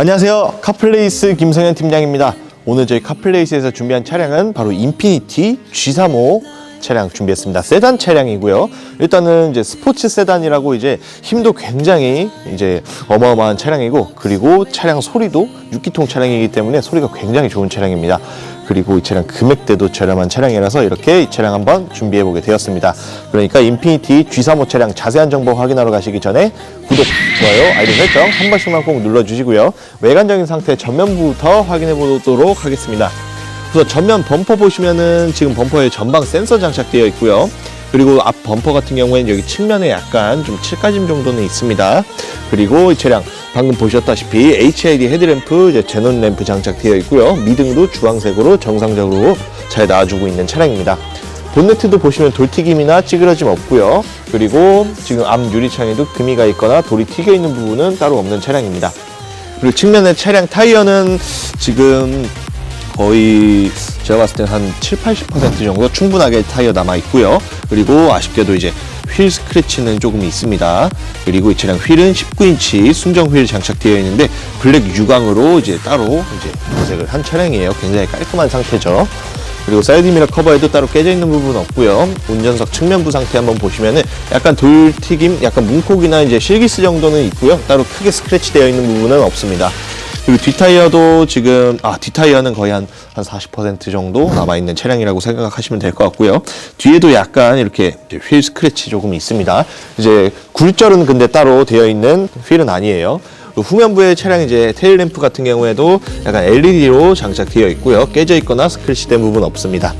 안녕하세요. 카플레이스 김성현 팀장입니다. 오늘 저희 카플레이스에서 준비한 차량은 바로 인피니티 G35 차량 준비했습니다. 세단 차량이고요. 일단은 이제 스포츠 세단이라고 이제 힘도 굉장히 이제 어마어마한 차량이고 그리고 차량 소리도 6기통 차량이기 때문에 소리가 굉장히 좋은 차량입니다. 그리고 이 차량 금액대도 저렴한 차량이라서 이렇게 이 차량 한번 준비해 보게 되었습니다. 그러니까 인피니티 G35 차량 자세한 정보 확인하러 가시기 전에 구독, 좋아요, 알림 설정 한 번씩만 꼭 눌러주시고요. 외관적인 상태 전면부터 확인해 보도록 하겠습니다. 우선 전면 범퍼 보시면은 지금 범퍼에 전방 센서 장착되어 있고요. 그리고 앞 범퍼 같은 경우에는 여기 측면에 약간 좀 칠까짐 정도는 있습니다. 그리고 이 차량 방금 보셨다시피 HID 헤드램프, 제논 램프 장착되어 있고요. 미등도 주황색으로 정상적으로 잘 나와주고 있는 차량입니다. 본네트도 보시면 돌튀김이나 찌그러짐 없고요. 그리고 지금 앞 유리창에도 금이 가 있거나 돌이 튀겨 있는 부분은 따로 없는 차량입니다. 그리고 측면의 차량 타이어는 지금 거의 제가 봤을 때는 한 7, 80% 정도 충분하게 타이어 남아 있고요. 그리고 아쉽게도 이제 휠 스크래치는 조금 있습니다. 그리고 이 차량 휠은 19인치 순정 휠 장착되어 있는데 블랙 유광으로 이제 따로 이제 도색을 한 차량이에요. 굉장히 깔끔한 상태죠. 그리고 사이드 미러 커버에도 따로 깨져 있는 부분은 없고요. 운전석 측면부 상태 한번 보시면은 약간 돌 튀김, 약간 문콕이나 이제 실기스 정도는 있고요. 따로 크게 스크래치 되어 있는 부분은 없습니다. 그리고 뒷타이어도 지금 아 뒷타이어는 거의 한 한 40% 정도 남아 있는 차량이라고 생각하시면 될 것 같고요. 뒤에도 약간 이렇게 휠 스크래치 조금 있습니다. 이제 굴절은 근데 따로 되어 있는 휠은 아니에요. 후면부의 차량 이제 테일 램프 같은 경우에도 약간 LED로 장착되어 있고요. 깨져 있거나 스크래치 된 부분 없습니다.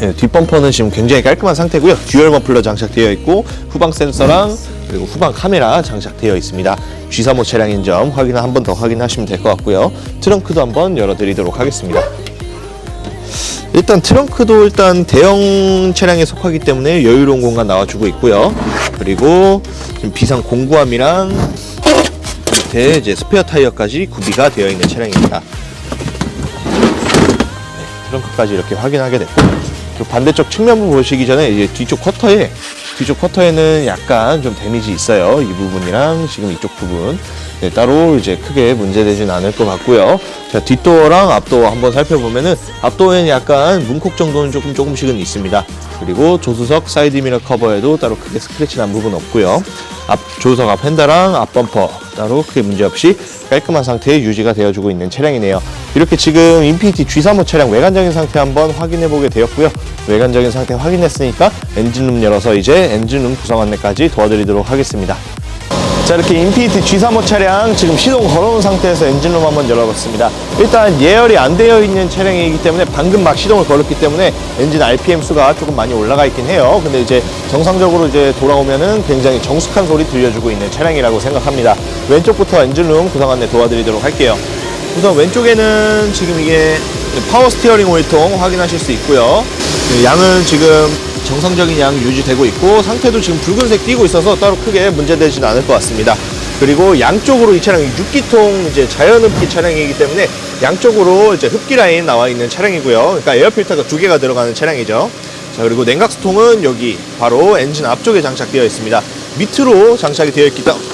네, 뒷범퍼는 지금 굉장히 깔끔한 상태고요. 듀얼 머플러 장착되어 있고 후방 센서랑 그리고 후방 카메라 장착되어 있습니다. G35 차량인 점 확인 한번 더 확인하시면 될 것 같고요. 트렁크도 한번 열어드리도록 하겠습니다. 일단 트렁크도 일단 대형 차량에 속하기 때문에 여유로운 공간 나와주고 있고요. 그리고 비상 공구함이랑 밑에 이제 스페어 타이어까지 구비가 되어 있는 차량입니다. 네, 트렁크까지 이렇게 확인하게 됐고 그리고 반대쪽 측면부 보시기 전에 이제 뒤쪽 쿼터에 뒤쪽 쿼터에는 약간 좀 데미지 있어요. 이 부분이랑 지금 이쪽 부분 네, 따로 이제 크게 문제되진 않을 것 같고요. 자 뒷도어랑 앞도어 한번 살펴보면은 앞도어에는 약간 문콕 정도는 조금 조금씩은 있습니다. 그리고 조수석 사이드 미러 커버에도 따로 크게 스크래치 난 부분 없고요. 앞 조수석 앞 핸다랑 앞 범퍼 따로 크게 문제 없이 깔끔한 상태에 유지가 되어주고 있는 차량이네요. 이렇게 지금 인피니티 G35 차량 외관적인 상태 한번 확인해 보게 되었고요. 외관적인 상태 확인했으니까 엔진룸 열어서 이제 엔진룸 구성 안내까지 도와드리도록 하겠습니다. 자 이렇게 인피니티 G35 차량 지금 시동 걸어놓은 상태에서 엔진룸 한번 열어봤습니다. 일단 예열이 안 되어 있는 차량이기 때문에 방금 막 시동을 걸었기 때문에 엔진 RPM 수가 조금 많이 올라가 있긴 해요. 근데 이제 정상적으로 이제 돌아오면은 굉장히 정숙한 소리 들려주고 있는 차량이라고 생각합니다. 왼쪽부터 엔진룸 구성 안내 도와드리도록 할게요. 우선 왼쪽에는 지금 이게 파워 스티어링 오일통 확인하실 수 있고요. 그 양은 지금 정상적인 양 유지되고 있고 상태도 지금 붉은색 띄고 있어서 따로 크게 문제되진 않을 것 같습니다. 그리고 양쪽으로 이 차량이 6기통 이제 자연 흡기 차량이기 때문에 양쪽으로 이제 흡기 라인 나와 있는 차량이고요. 그러니까 에어 필터가 두 개가 들어가는 차량이죠. 자 그리고 냉각수통은 여기 바로 엔진 앞쪽에 장착되어 있습니다. 밑으로 장착이 되어 있기 때문에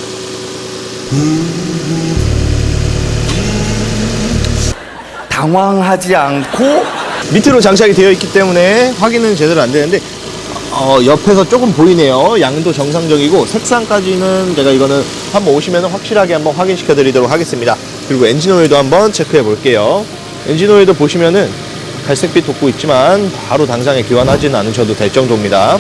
당황하지 않고 밑으로 장착이 되어 있기 때문에 확인은 제대로 안 되는데 어, 옆에서 조금 보이네요. 양도 정상적이고 색상까지는 제가 이거는 한번 오시면 확실하게 한번 확인시켜 드리도록 하겠습니다. 그리고 엔진 오일도 한번 체크해 볼게요. 엔진 오일도 보시면은 갈색빛 돋고 있지만 바로 당장에 교환하지는 않으셔도 될 정도입니다.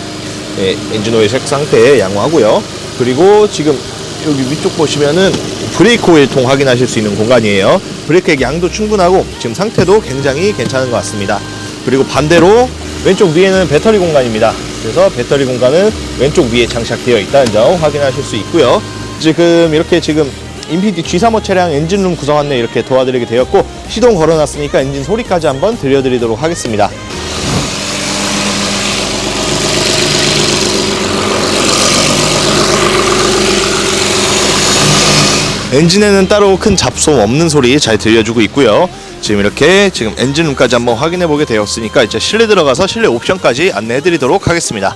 네, 엔진 오일 색 상태 양호하고요. 그리고 지금 여기 위쪽 보시면은 브레이크 오일 통 확인하실 수 있는 공간이에요. 브레이크의 양도 충분하고 지금 상태도 굉장히 괜찮은 것 같습니다. 그리고 반대로 왼쪽 위에는 배터리 공간입니다. 그래서 배터리 공간은 왼쪽 위에 장착되어 있다는 점 확인하실 수 있고요. 지금 이렇게 지금 인피니티 G35 차량 엔진룸 구성 안내 이렇게 도와드리게 되었고 시동 걸어놨으니까 엔진 소리까지 한번 들려드리도록 하겠습니다. 엔진에는 따로 큰 잡소음 없는 소리 잘 들려주고 있고요. 지금 이렇게 지금 엔진룸까지 한번 확인해 보게 되었으니까 이제 실내 들어가서 실내 옵션까지 안내해 드리도록 하겠습니다.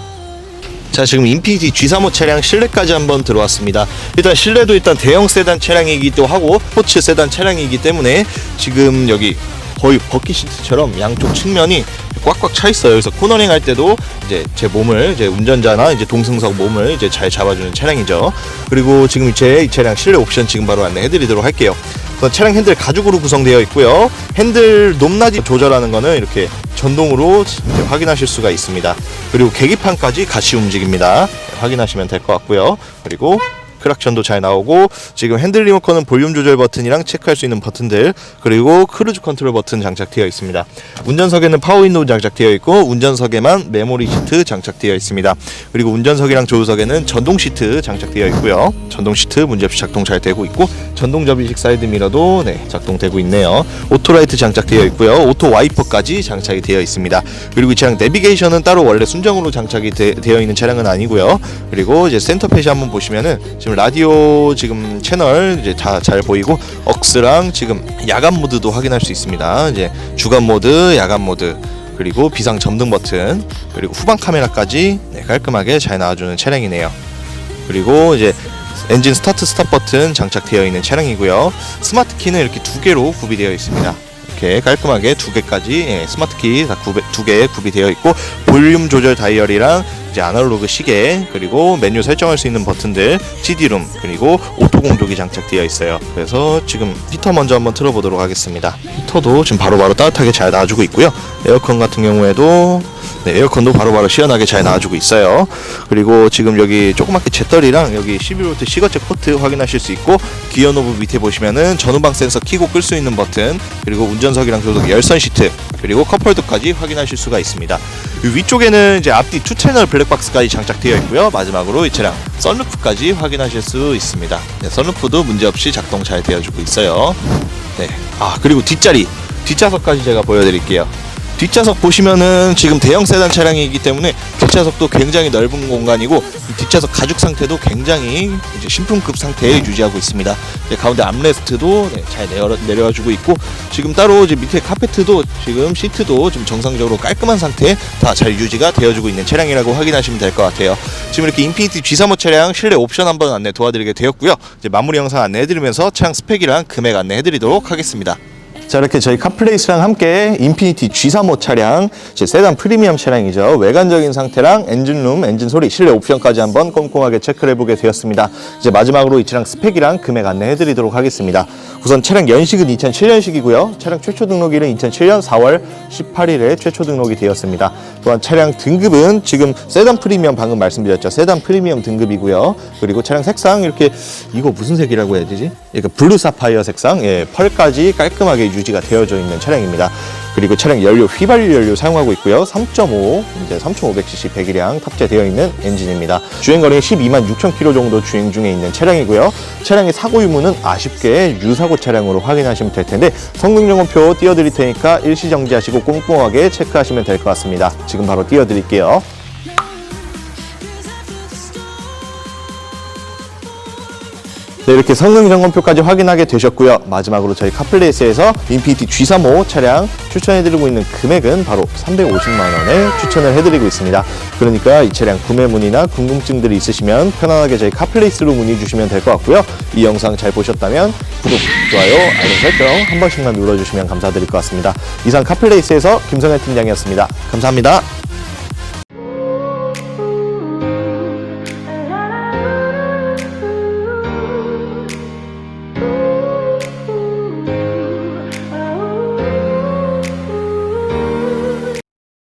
자 지금 인피니티 G35 차량 실내까지 한번 들어왔습니다. 일단 실내도 일단 대형 세단 차량이기도 하고 스포츠 세단 차량이기 때문에 지금 여기 거의 버킷 시트처럼 양쪽 측면이 꽉꽉 차 있어요. 그래서 코너링 할 때도 이제 제 몸을 이제 운전자나 이제 동승석 몸을 이제 잘 잡아주는 차량이죠. 그리고 지금 제이 차량 실내 옵션 지금 바로 안내해드리도록 할게요. 우선 차량 핸들 가죽으로 구성되어 있고요. 핸들 높낮이 조절하는 거는 이렇게 전동으로 확인하실 수가 있습니다. 그리고 계기판까지 같이 움직입니다. 네, 확인하시면 될 것 같고요. 그리고 크락션도 잘 나오고 지금 핸들 리모컨은 볼륨 조절 버튼이랑 체크할 수 있는 버튼들 그리고 크루즈 컨트롤 버튼 장착되어 있습니다. 운전석에는 파워 윈도우 장착되어 있고 운전석에만 메모리 시트 장착되어 있습니다. 그리고 운전석이랑 조수석에는 전동 시트 장착되어 있고요. 전동 시트 문제없이 작동 잘 되고 있고 전동 접이식 사이드 미러도 네, 작동되고 있네요. 오토라이트 장착되어 있고요. 오토 와이퍼까지 장착이 되어 있습니다. 그리고 이 차량 내비게이션은 따로 원래 순정으로 장착이 되, 되어 있는 차량은 아니고요. 그리고 이제 센터페시 한번 보시면은 지금 라디오 지금 채널 이제 다 잘 보이고 억스랑 지금 야간 모드도 확인할 수 있습니다. 이제 주간 모드, 야간 모드 그리고 비상 점등 버튼 그리고 후방 카메라까지 네, 깔끔하게 잘 나와주는 차량이네요. 그리고 이제 엔진 스타트 스탑 버튼 장착되어 있는 차량이고요. 스마트 키는 이렇게 두 개로 구비되어 있습니다. 이렇게 깔끔하게 두 개까지 예, 스마트 키다두개 구비되어 있고 볼륨 조절 다이얼이랑 이제 아날로그 시계 그리고 메뉴 설정할 수 있는 버튼들 CD룸 그리고 오토 공조기 장착되어 있어요. 그래서 지금 히터 먼저 한번 틀어보도록 하겠습니다. 히터도 지금 바로바로 따뜻하게 잘 놔주고 있고요. 에어컨 같은 경우에도 네, 에어컨도 바로바로 시원하게 잘 나와주고 있어요. 그리고 지금 여기 조그맣게 잿더리랑 여기 11V 시거체 포트 확인하실 수 있고 기어 노브 밑에 보시면은 전후방 센서 키고 끌 수 있는 버튼 그리고 운전석이랑 조석 열선 시트 그리고 컵홀더까지 확인하실 수가 있습니다. 이 위쪽에는 이제 앞뒤 투 채널 블랙 박스까지 장착되어 있고요. 마지막으로 이 차량 썬루프까지 확인하실 수 있습니다. 네, 썬루프도 문제없이 작동 잘 되어주고 있어요. 네. 아 그리고 뒷자리 뒷좌석까지 제가 보여드릴게요. 뒷좌석 보시면은 지금 대형 세단 차량이기 때문에 뒷좌석도 굉장히 넓은 공간이고 이 뒷좌석 가죽 상태도 굉장히 이제 신품급 상태에 유지하고 있습니다. 이제 가운데 암레스트도 네, 잘 내려, 내려와주고 있고 지금 따로 이제 밑에 카페트도 지금 시트도 좀 정상적으로 깔끔한 상태에 다 잘 유지가 되어주고 있는 차량이라고 확인하시면 될 것 같아요. 지금 이렇게 인피니티 G35 차량 실내 옵션 한번 안내 도와드리게 되었고요. 이제 마무리 영상 안내해드리면서 차량 스펙이랑 금액 안내해드리도록 하겠습니다. 자 이렇게 저희 카플레이스랑 함께 인피니티 G35 차량 제 세단 프리미엄 차량이죠. 외관적인 상태랑 엔진룸 엔진 소리 실내 옵션까지 한번 꼼꼼하게 체크를 해보게 되었습니다. 이제 마지막으로 이 차량 스펙이랑 금액 안내해 드리도록 하겠습니다. 우선 차량 연식은 2007년식이고요. 차량 최초 등록일은 2007년 4월 18일에 최초 등록이 되었습니다. 또한 차량 등급은 지금 세단 프리미엄 방금 말씀드렸죠. 세단 프리미엄 등급이고요. 그리고 차량 색상 이렇게 이거 무슨 색이라고 해야 되지? 그러니까 블루 사파이어 색상 예, 펄까지 깔끔하게 유지가 되어져 있는 차량입니다. 그리고 차량 연료 휘발유 연료 사용하고 있고요. 3.5 이제 3,500cc 배기량 탑재되어 있는 엔진입니다. 주행 거리 12만 6천 킬로 정도 주행 중에 있는 차량이고요. 차량의 사고 유무는 아쉽게 유사고 차량으로 확인하시면 될 텐데 성능 점검표 띄워드릴 테니까 일시 정지하시고 꼼꼼하게 체크하시면 될 것 같습니다. 지금 바로 띄워드릴게요. 네, 이렇게 성능 점검표까지 확인하게 되셨고요. 마지막으로 저희 카플레이스에서 인피니티 G35 차량 추천해드리고 있는 금액은 바로 350만 원에 추천을 해드리고 있습니다. 그러니까 이 차량 구매 문의나 궁금증들이 있으시면 편안하게 저희 카플레이스로 문의 주시면 될 것 같고요. 이 영상 잘 보셨다면 구독, 좋아요, 알림 설정 한 번씩만 눌러주시면 감사드릴 것 같습니다. 이상 카플레이스에서 김성현 팀장이었습니다. 감사합니다.